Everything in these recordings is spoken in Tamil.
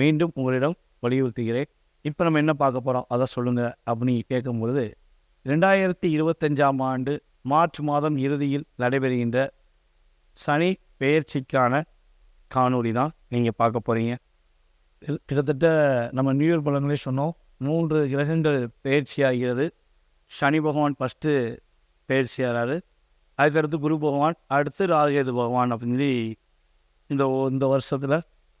மீண்டும் உங்களிடம் வலியுறுத்துகிறேன். இப்போ நம்ம என்ன பார்க்க போகிறோம் அதை சொல்லுங்கள் அப்படின்னு கேட்கும்பொழுது ரெண்டாயிரத்தி இருபத்தஞ்சாம் ஆண்டு மார்ச் மாதம் இறுதியில் நடைபெறுகின்ற சனி பெயர்ச்சிக்கான காணொலி தான் நீங்கள் பார்க்க போகிறீங்க கிட்டத்தட்ட நம்ம நியூ இயர் பலங்களே சொன்னோம். மூன்று கிரகங்கள் பெயர்ச்சியாகிறது. சனி பகவான் ஃபஸ்ட்டு பெயர்ச்சி ஆகிறாரு அதுக்கடுத்து குரு பகவான் அடுத்து ராகேது பகவான் அப்படின்னு சொல்லி இந்த இந்த வருஷத்தில்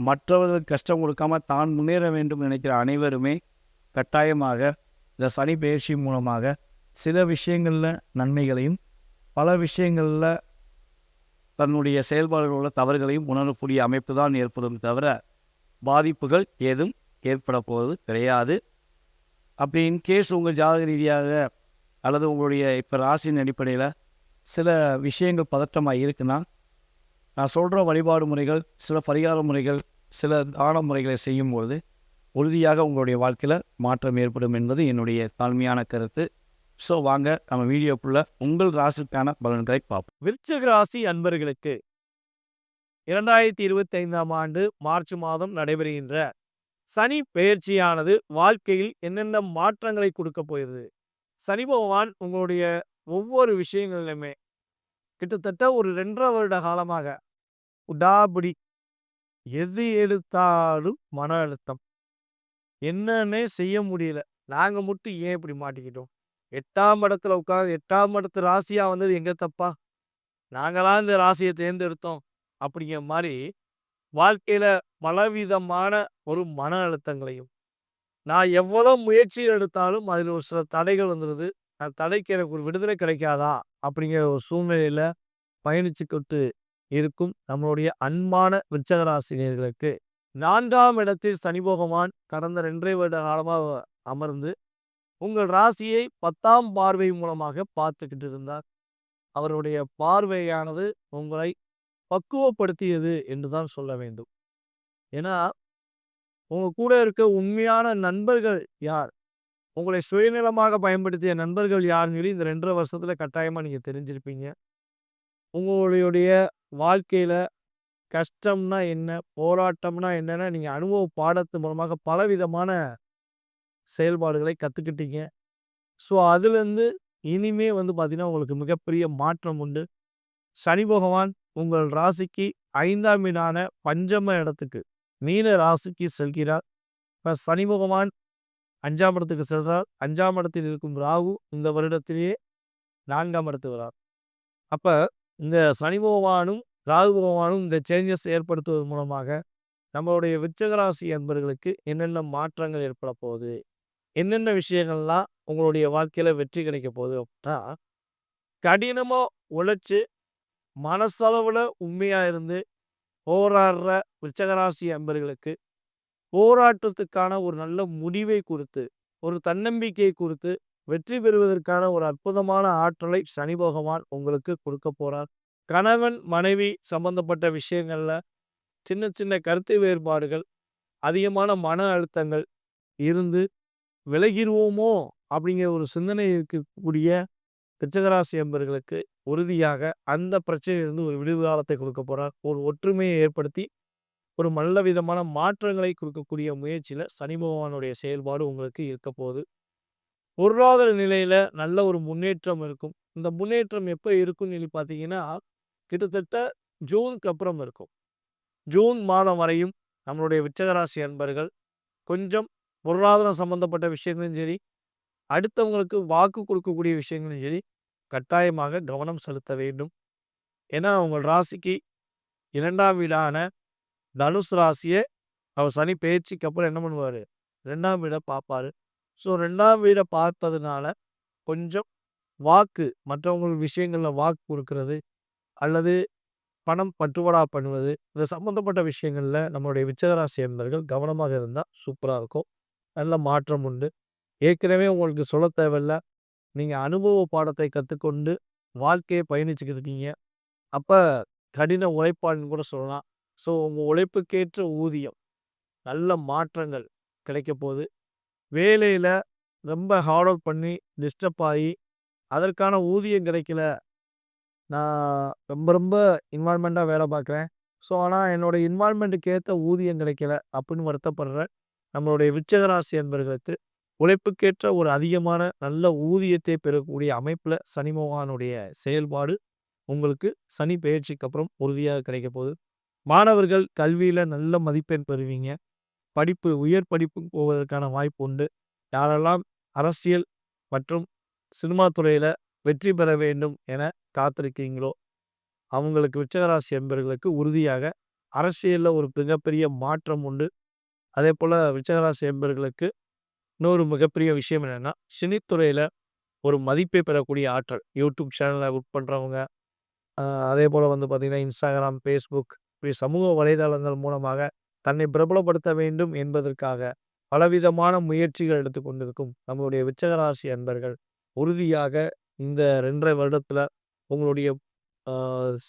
மற்றவர்களுக்கு கஷ்டம் கொடுக்காம தான் முன்னேற வேண்டும் நினைக்கிற அனைவருமே கட்டாயமாக இந்த சனி பயிற்சி மூலமாக சில விஷயங்களில் நன்மைகளையும் பல விஷயங்களில் தன்னுடைய செயல்பாடுகள் உள்ள தவறுகளையும் உணரக்கூடிய அமைப்பு தான் ஏற்படும் தவிர பாதிப்புகள் ஏதும் ஏற்பட போவது கிடையாது. அப்படி இன்கேஸ் உங்கள் ஜாதக ரீதியாக அல்லது உங்களுடைய இப்போ ராசியின் அடிப்படையில் சில விஷயங்கள் பதற்றமாக இருக்குன்னா நான் சொல்கிற வழிபாடு முறைகள் சில பரிகார முறைகள் சில தான முறைகளை செய்யும்போது உறுதியாக உங்களுடைய வாழ்க்கையில் மாற்றம் ஏற்படும் என்பது என்னுடைய தாழ்மையான கருத்து. ஸோ வாங்க நம்ம வீடியோக்குள்ள உங்கள் ராசிக்கான பலன்களை பார்ப்போம். விருச்சக ராசி அன்பர்களுக்கு இரண்டாயிரத்தி இருபத்தி ஐந்தாம் ஆண்டு மார்ச் மாதம் நடைபெறுகின்ற சனி பெயர்ச்சியானது வாழ்க்கையில் என்னென்ன மாற்றங்களை கொடுக்க போகிறது? சனி பகவான் உங்களுடைய ஒவ்வொரு விஷயங்களிலுமே கிட்டத்தட்ட ஒரு ரெண்டரை வருட காலமாக உடாபடி எது எடுத்தாலும் மன அழுத்தம். என்னன்னே செய்ய முடியல. நாங்கள் மட்டும் ஏன் இப்படி மாட்டிக்கிட்டோம்? எட்டாம் இடத்துல உட்காந்து எட்டாம் இடத்து ராசியாக வந்தது எங்கே தப்பா? நாங்களாம் இந்த ராசியை தேர்ந்தெடுத்தோம். அப்படிங்கிற மாதிரி வாழ்க்கையில் பலவிதமான ஒரு மன அழுத்தங்களையும் நான் எவ்வளோ முயற்சி எடுத்தாலும் அதில் ஒரு சில தடைகள் வந்துடுது நான் தடைக்கு எனக்கு ஒரு விடுதலை கிடைக்காதா? அப்படிங்கிற ஒரு சூழ்நிலையில் பயணிச்சுக்கிட்டு இருக்கும் நம்மளுடைய அன்பான விருச்சகராசினியர்களுக்கு நான்காம் இடத்தில் சனி பகவான் கடந்த ரெண்டரை வருட காலமாக அமர்ந்து உங்கள் ராசியை பத்தாம் பார்வை மூலமாக பார்த்துக்கிட்டு இருந்தார் அவருடைய பார்வையானது உங்களை பக்குவப்படுத்தியது என்று தான் சொல்ல வேண்டும். ஏன்னா, உங்க கூட இருக்க உண்மையான நண்பர்கள் யார்? உங்களை சுயநலமாக பயன்படுத்திய நண்பர்கள் யாருன்னு சொல்லி இந்த 2 1/2 வருஷத்துல கட்டாயமா நீங்க தெரிஞ்சிருப்பீங்க. உங்களுடைய வாழ்க்கையில் கஷ்டம்னா என்ன? போராட்டம்னா என்னென்னா நீங்கள் அனுபவ பாடத்து மூலமாக பலவிதமான செயல்பாடுகளை கற்றுக்கிட்டீங்க ஸோ, அதுலேருந்து இனிமே வந்து பார்த்திங்கன்னா உங்களுக்கு மிகப்பெரிய மாற்றம் உண்டு. சனி பகவான் உங்கள் ராசிக்கு ஐந்தாம் வீடான பஞ்சம இடத்துக்கு, மீன ராசிக்கு செல்கிறார். இப்போ சனி பகவான் அஞ்சாம் இடத்துக்கு செல்கிறார் அஞ்சாம் இடத்தில் இருக்கும் ராகு இந்த வருடத்திலேயே 4ஆம் இடத்துக்கு வரார். அப்போ இந்த சனி பகவானும், ராகு பகவானும் இந்த சேஞ்சஸ் ஏற்படுத்துவதன் மூலமாக, நம்மளுடைய விச்சகராசி என்பர்களுக்கு அன்பர்களுக்கு என்னென்ன மாற்றங்கள் ஏற்பட போகுது? என்னென்ன விஷயங்கள்லாம் உங்களுடைய வாழ்க்கையில் வெற்றி கிடைக்க போகுது அப்படின்னா கடினமாக உழைச்சி மனசளவில் உண்மையாக இருந்து போராடுற விச்சகராசி அன்பர்களுக்கு, போராட்டத்துக்கான ஒரு நல்ல முடிவை கொடுத்து ஒரு தன்னம்பிக்கையை கொடுத்து வெற்றி பெறுவதற்கான ஒரு அற்புதமான ஆற்றலை சனி பகவான் உங்களுக்கு கொடுக்க போறார். கணவன், மனைவி சம்பந்தப்பட்ட விஷயங்கள்ல சின்ன சின்ன கருத்து வேறுபாடுகள், அதிகமான மன அழுத்தங்கள் இருந்து விலகிடுவோமோ அப்படிங்கிற ஒரு சிந்தனை இருக்கக்கூடிய விருச்சிக ராசி உறுதியாக அந்த பிரச்சனையிலிருந்து ஒரு விடுவு காலத்தை கொடுக்க போறார். ஒரு ஒற்றுமையை ஏற்படுத்தி, ஒரு நல்ல விதமான மாற்றங்களை கொடுக்கக்கூடிய முயற்சியில் சனி பகவானுடைய செயல்பாடு உங்களுக்கு இருக்க போகுது. பொருளாதார நிலையில நல்ல ஒரு முன்னேற்றம் இருக்கும். இந்த முன்னேற்றம் எப்போ இருக்கும்னு சொல்லி பார்த்தீங்கன்னா, கிட்டத்தட்ட ஜூனுக்கு அப்புறம் இருக்கும். ஜூன் மாதம் வரையும் நம்மளுடைய விச்சகராசி அன்பர்கள் கொஞ்சம் பொருளாதாரம் சம்பந்தப்பட்ட விஷயங்களும் சரி, அடுத்தவங்களுக்கு வாக்கு கொடுக்கக்கூடிய விஷயங்களும் சரி, கட்டாயமாக கவனம் செலுத்த வேண்டும். ஏன்னா, உங்கள் ராசிக்கு இரண்டாம் வீடான தனுசு ராசியை அவர் சனி பெயர்ச்சிக்கு அப்புறம் என்ன பண்ணுவாரு? 2ஆம் வீட பார்ப்பாரு. ஸோ, ரெண்டாம் வீடை பார்த்ததுனால கொஞ்சம் வாக்கு மற்றவங்க விஷயங்களில் வாக்கு கொடுக்கறது அல்லது பணம் பற்றுவடா பண்ணுவது, இந்த சம்மந்தப்பட்ட விஷயங்களில் நம்மளுடைய விருச்சிக சேர்ந்தவர்கள் அன்பர்கள் கவனமாக இருந்தால் சூப்பராக இருக்கும். நல்ல மாற்றம் உண்டு. ஏற்கனவே உங்களுக்கு சொல்ல தேவையில்ல. நீங்கள் அனுபவ பாடத்தை கற்றுக்கொண்டு வாழ்க்கையை பயணிச்சுக்கிட்டு இருக்கீங்க. அப்போ கடின உழைப்பாடுன்னு கூட சொல்லலாம். ஸோ, உங்கள் உழைப்புக்கேற்ற ஊதியம், நல்ல மாற்றங்கள் கிடைக்க போகுது. வேலையில் ரொம்ப ஹார்ட் ஒர்க் பண்ணி, டிஸ்டர்ப் ஆகி அதற்கான ஊதியம் கிடைக்கல. நான் ரொம்ப ரொம்ப இன்வால்மெண்ட்டாக வேலை பார்க்குறேன். ஸோ, ஆனால் என்னோட இன்வால்மெண்ட்டுக்கு ஏற்ற ஊதியம் கிடைக்கல அப்படின்னு வருத்தப்படுற நம்மளுடைய விச்சகராசி என்பர்களுக்கு உழைப்புக்கேற்ற ஒரு அதிகமான நல்ல ஊதியத்தை பெறக்கூடிய அமைப்பில் சனி பகவானுடைய செயல்பாடு உங்களுக்கு சனி பயிற்சிக்கு அப்புறம் உறுதியாக கிடைக்க போகுது. மாணவர்கள் கல்வியில் நல்ல மதிப்பெண் பெறுவீங்க. படிப்பு உயர் படிப்புக்கு போவதற்கான வாய்ப்பு உண்டு. யாரெல்லாம் அரசியல் மற்றும் சினிமா துறையில் வெற்றி பெற வேண்டும் என காத்திருக்கீங்களோ, அவங்களுக்கு விச்சகராசி என்பர்களுக்கு உறுதியாக அரசியலில் ஒரு மிகப்பெரிய மாற்றம் உண்டு. அதே போல் விச்சகராசி என்பர்களுக்கு இன்னொரு மிகப்பெரிய விஷயம் என்னென்னா சினித்துறையில் ஒரு மதிப்பை பெறக்கூடிய ஆற்றல். யூடியூப் சேனலை புக் பண்ணுறவங்க அதே போல் வந்து பார்த்திங்கன்னா இன்ஸ்டாகிராம் ஃபேஸ்புக் இப்படி சமூக வலைதளங்கள் மூலமாக தன்னை பிரபலப்படுத்த வேண்டும் என்பதற்காக பலவிதமான முயற்சிகள் எடுத்து கொண்டிருக்கும் நம்மளுடைய விச்சகராசி அன்பர்கள், உறுதியாக இந்த ரெண்டரை வருடத்தில் உங்களுடைய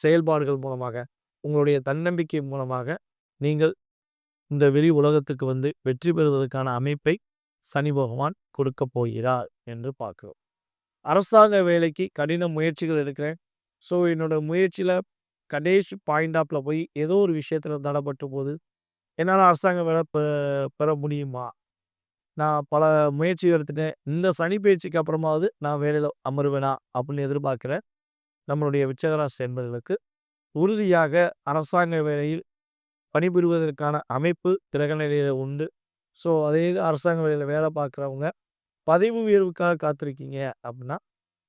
செயல்பாடுகள் மூலமாக, உங்களுடைய தன்னம்பிக்கை மூலமாக நீங்கள் இந்த வெளி உலகத்துக்கு வந்து வெற்றி பெறுவதற்கான அமைப்பை சனி பகவான் கொடுக்க போகிறார் என்று பார்க்கிறோம். அரசாங்க வேலைக்கு கடின முயற்சிகள் எடுக்கிறேன். ஸோ, என்னோட முயற்சியில் கடைசி பாயிண்ட் ஆப்பில் போய் ஏதோ ஒரு விஷயத்தில் தடப்பட்ட போது என்னால் அரசாங்க வேலை பெ பெற முடியுமா? நான் பல முயற்சி எடுத்துட்டேன். இந்த சனி பயிற்சிக்கு அப்புறமாவது நான் வேலையில் அமருவேனா? அப்படின்னு எதிர்பார்க்குறேன் நம்மளுடைய விச்சகராசி ராசி உறுதியாக அரசாங்க வேலையில் பணிபுரிவதற்கான அமைப்பு திரகநிலையில் உண்டு. ஸோ, அதே அரசாங்க வேலையில் வேலை பார்க்குறவங்க, பதவி உயர்வுக்காக காத்திருக்கீங்க அப்படின்னா,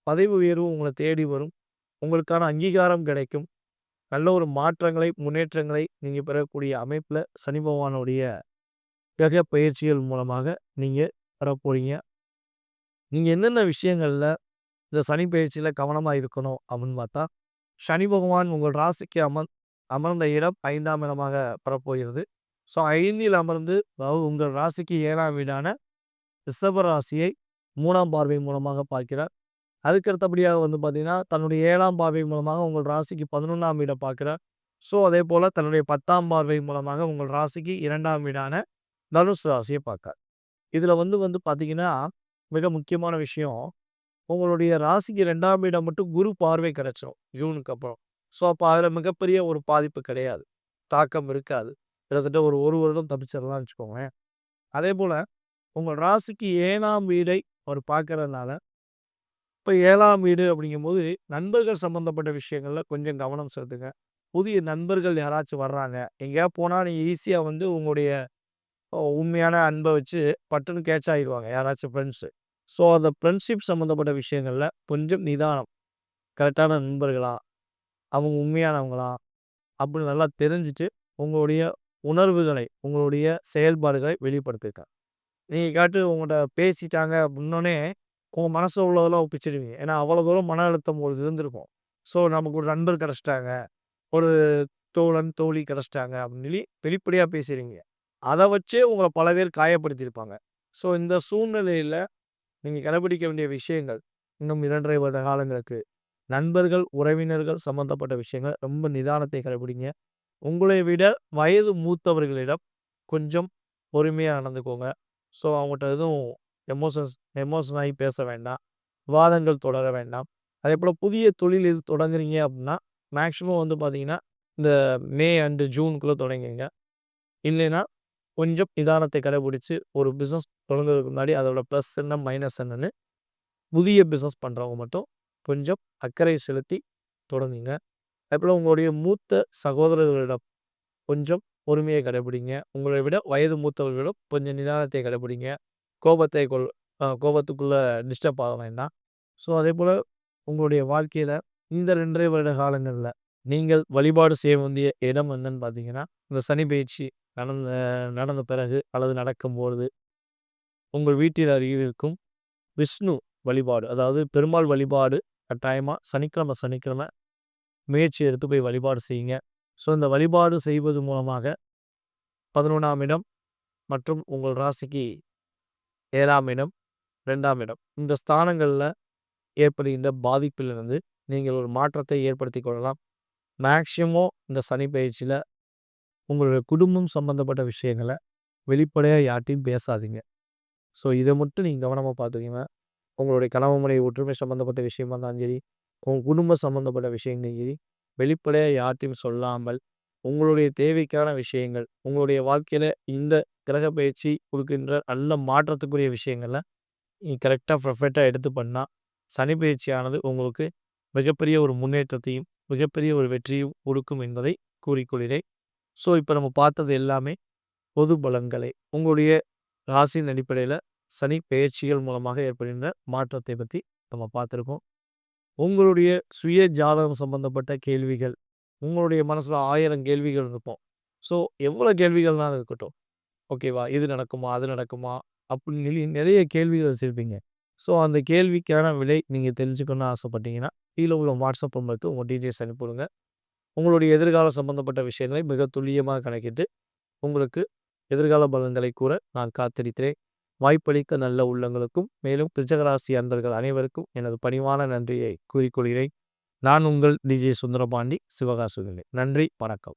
பதவி உயர்வு உங்களை தேடி வரும். உங்களுக்கான அங்கீகாரம் கிடைக்கும். நல்ல ஒரு மாற்றங்களை, முன்னேற்றங்களை நீங்கள் பெறக்கூடிய அமைப்பில் சனி பகவானுடைய கிரக பயிற்சிகள் மூலமாக நீங்கள் பெறப்போறீங்க. நீங்கள் என்னென்ன விஷயங்களில் இந்த சனி பயிற்சியில் கவனமாக இருக்கணும் அப்படின்னு பார்த்தா, சனி பகவான் உங்கள் ராசிக்கு அமர் அமர்ந்த இடம் ஐந்தாம் இடமாக பெறப்போகிறது. ஸோ, ஐந்தில் அமர்ந்து அதாவது உங்கள் ராசிக்கு ஏழாம் வீடான ரிஷப ராசியை மூணாம் பார்வை மூலமாக பார்க்கிறார். அதுக்கு அடுத்தபடியாக வந்து பார்த்திங்கன்னா தன்னுடைய ஏழாம் பார்வை மூலமாக உங்கள் ராசிக்கு பதினொன்றாம் வீடை பார்க்குறார் ஸோ, அதே போல் தன்னுடைய 10ஆம் பார்வை மூலமாக உங்கள் ராசிக்கு இரண்டாம் வீடான தனுஷ் ராசியை பார்க்கார். இதில் வந்து வந்து பார்த்திங்கன்னா மிக முக்கியமான விஷயம், உங்களுடைய ராசிக்கு 2ஆம் வீட மட்டும் குரு பார்வை கிடைச்சிரும். ஜூனுக்கு அப்புறம். ஸோ, அப்போ அதில் மிகப்பெரிய ஒரு பாதிப்பு கிடையாது. தாக்கம் இருக்காது. கிட்டத்தட்ட ஒரு ஒரு வருடம் தப்பிச்சிடலாம்னு வச்சுக்கோங்களேன். அதேபோல உங்கள் ராசிக்கு ஏழாம் வீடை அவர் பார்க்கறதுனால, இப்போ ஏழாம் வீடு அப்படிங்கும்போது, நண்பர்கள் சம்மந்தப்பட்ட விஷயங்களில் கொஞ்சம் கவனம் செலுத்துங்க. புதிய நண்பர்கள் யாராச்சும் வர்றாங்க. எங்கேயா போனால் நீங்கள் ஈஸியாக வந்து உங்களுடைய உண்மையான அன்பை வச்சு பட்டுன்னு கேட்ச் ஆகிடுவாங்க யாராச்சும் ஃப்ரெண்ட்ஸு. ஸோ, அந்த ஃப்ரெண்ட்ஷிப் சம்மந்தப்பட்ட விஷயங்களில் கொஞ்சம் நிதானம். கரெக்டான நண்பர்களா? அவங்க உண்மையானவங்களா? அப்படின்னு நல்லா தெரிஞ்சுட்டு, உங்களுடைய உணர்வுகளை, உங்களுடைய செயல்பாடுகளை வெளிப்படுத்துங்க. நீங்கள் காட்டு உங்கள்கிட்ட பேசிட்டாங்க அப்படின்னோனே, உங்கள் மனசு உள்ளதெல்லாம் ஒப்பிச்சிடுவீங்க. ஏன்னா, அவ்வளோ தூரம் மன அழுத்தம் ஒரு இருந்திருக்கும். ஸோ, நமக்கு ஒரு நண்பர் கிடச்சிட்டாங்க ஒரு தோழன், தோழி கிடச்சிட்டாங்க அப்படின்னு சொல்லி வெளிப்படையாக பேசுகிறீங்க அதை வச்சே உங்களை பல பேர் காயப்படுத்தியிருப்பாங்க. ஸோ, இந்த சூழ்நிலையில் நீங்கள் கடைபிடிக்க வேண்டிய விஷயங்கள், இன்னும் 2 1/2 வருட காலங்களுக்கு, நண்பர்கள், உறவினர்கள் சம்மந்தப்பட்ட விஷயங்கள் ரொம்ப நிதானத்தை கடைபிடிங்க. உங்களை விட வயது மூத்தவர்களிடம் கொஞ்சம் பொறுமையாக நடந்துக்கோங்க. ஸோ, அவங்கட்ட எதுவும் எமோஷன்ஸ் எமோஷன் ஆகி பேச வேண்டாம். விவாதங்கள் தொடர வேண்டாம். அதே போல் புதிய தொழில் எது தொடங்குறீங்க அப்படின்னா, மேக்ஸிமம் வந்து பார்த்தீங்கன்னா, இந்த மே அண்டு ஜூனுக்குள்ளே தொடங்கிங்க இல்லைன்னா, கொஞ்சம் நிதானத்தை கடைபிடிச்சி ஒரு பிஸ்னஸ் தொடங்குறதுக்கு முன்னாடி அதோட ப்ளஸ் என்ன, மைனஸ் என்னன்னு புதிய பிஸ்னஸ் பண்ணுறவங்க மட்டும் கொஞ்சம் அக்கறை செலுத்தி தொடங்குங்க. அதேபோல உங்களுடைய மூத்த சகோதரர்களிடம் கொஞ்சம் பொறுமையை கடைபிடிங்க. உங்களை விட வயது மூத்தவர்களிடம் கொஞ்சம் நிதானத்தை கடைபிடிங்க. கோபத்தை கொள் கோபத்துக்குள்ளே டிஸ்டர்ப் ஆக வேண்டாம். ஸோ, அதே போல் உங்களுடைய வாழ்க்கையில் இந்த 2 1/2 வருட காலங்களில் நீங்கள் வழிபாடு செய்ய வேண்டிய இடம் என்னன்னு பார்த்தீங்கன்னா, இந்த சனி பயிற்சி நடந்த நடந்த பிறகு அல்லது நடக்கும்போது உங்கள் வீட்டில் அருகில் இருக்கும் விஷ்ணு வழிபாடு, அதாவது பெருமாள் வழிபாடு கட்டாயமாக சனிக்கிழமை சனிக்கிழமை முயற்சி எடுத்து போய் வழிபாடு செய்யுங்க. ஸோ, இந்த வழிபாடு செய்வது மூலமாக 11ஆம் இடம் மற்றும் உங்கள் ராசிக்கு ஏழாம் இடம், ரெண்டாம் இடம் இந்த ஸ்தானங்களில் ஏற்படுகின்ற பாதிப்பிலிருந்து நீங்கள் ஒரு மாற்றத்தை ஏற்படுத்திக் கொள்ளலாம். மேக்ஸிமம் இந்த சனி பயிற்சியில் உங்களுடைய குடும்பம் சம்மந்தப்பட்ட விஷயங்கள வெளிப்படையாக யார்ட்டையும் பேசாதீங்க. ஸோ, இதை மட்டும் நீங்கள் கவனமாக பார்த்துக்கங்க. உங்களுடைய கணவன் முறை ஒற்றுமை சம்மந்தப்பட்ட விஷயமா இருந்தாலும் சரி, உங்கள் குடும்பம் சம்மந்தப்பட்ட விஷயங்களும் சரி, வெளிப்படையாக யார்ட்டையும் சொல்லாமல், உங்களுடைய தேவைக்கான விஷயங்கள், உங்களுடைய வாழ்க்கையில் இந்த கிரக பயிற்சி கொடுக்கின்ற நல்ல மாற்றத்துக்குரிய விஷயங்களை நீ கரெக்டாக ப்ரஃபெக்டாக எடுத்து பண்ணால் சனி பயிற்சியானது உங்களுக்கு மிகப்பெரிய ஒரு முன்னேற்றத்தையும், மிகப்பெரிய ஒரு வெற்றியும் கொடுக்கும் என்பதை கூறிக்கொள்கிறேன். ஸோ, இப்போ நம்ம பார்த்தது எல்லாமே பொது பலன்களை. உங்களுடைய ராசியின் அடிப்படையில் சனி பயிற்சிகள் மூலமாக ஏற்படுகின்ற மாற்றத்தை பற்றி நம்ம பார்த்துருக்கோம். உங்களுடைய சுய ஜாதகம் சம்மந்தப்பட்ட கேள்விகள், உங்களுடைய மனசில் ஆயிரம் கேள்விகள் இருக்கும். ஸோ, எவ்வளோ கேள்விகள்னாலும் இருக்கட்டும். ஓகேவா? இது நடக்குமா? அது நடக்குமா? அப்படின்னு சொல்லி நிறைய கேள்விகள் வச்சுருப்பீங்க ஸோ, அந்த கேள்விக்கான விலை நீங்கள் தெரிஞ்சுக்கணும்னு ஆசைப்பட்டீங்கன்னா, கீழே உள்ள வாட்ஸ்அப் நம்பருக்கு உங்கள் டீட்டெயில்ஸ் அனுப்பிவிடுங்க உங்களுடைய எதிர்கால சம்மந்தப்பட்ட விஷயங்களை மிக துல்லியமாக கணக்கிட்டு, உங்களுக்கு எதிர்கால பலன்களை கூற நான் காத்திருக்கிறேன். வாய்ப்பளித்த நல்ல உள்ளங்களுக்கும், மேலும் விருச்சிக அன்பர்கள் அனைவருக்கும் எனது பணிவான நன்றியை கூறிக்கொள்கிறேன். நான் உங்கள் டி.ஜே. சுந்தரபாண்டி, சிவகாசுகளே நன்றி, வணக்கம்.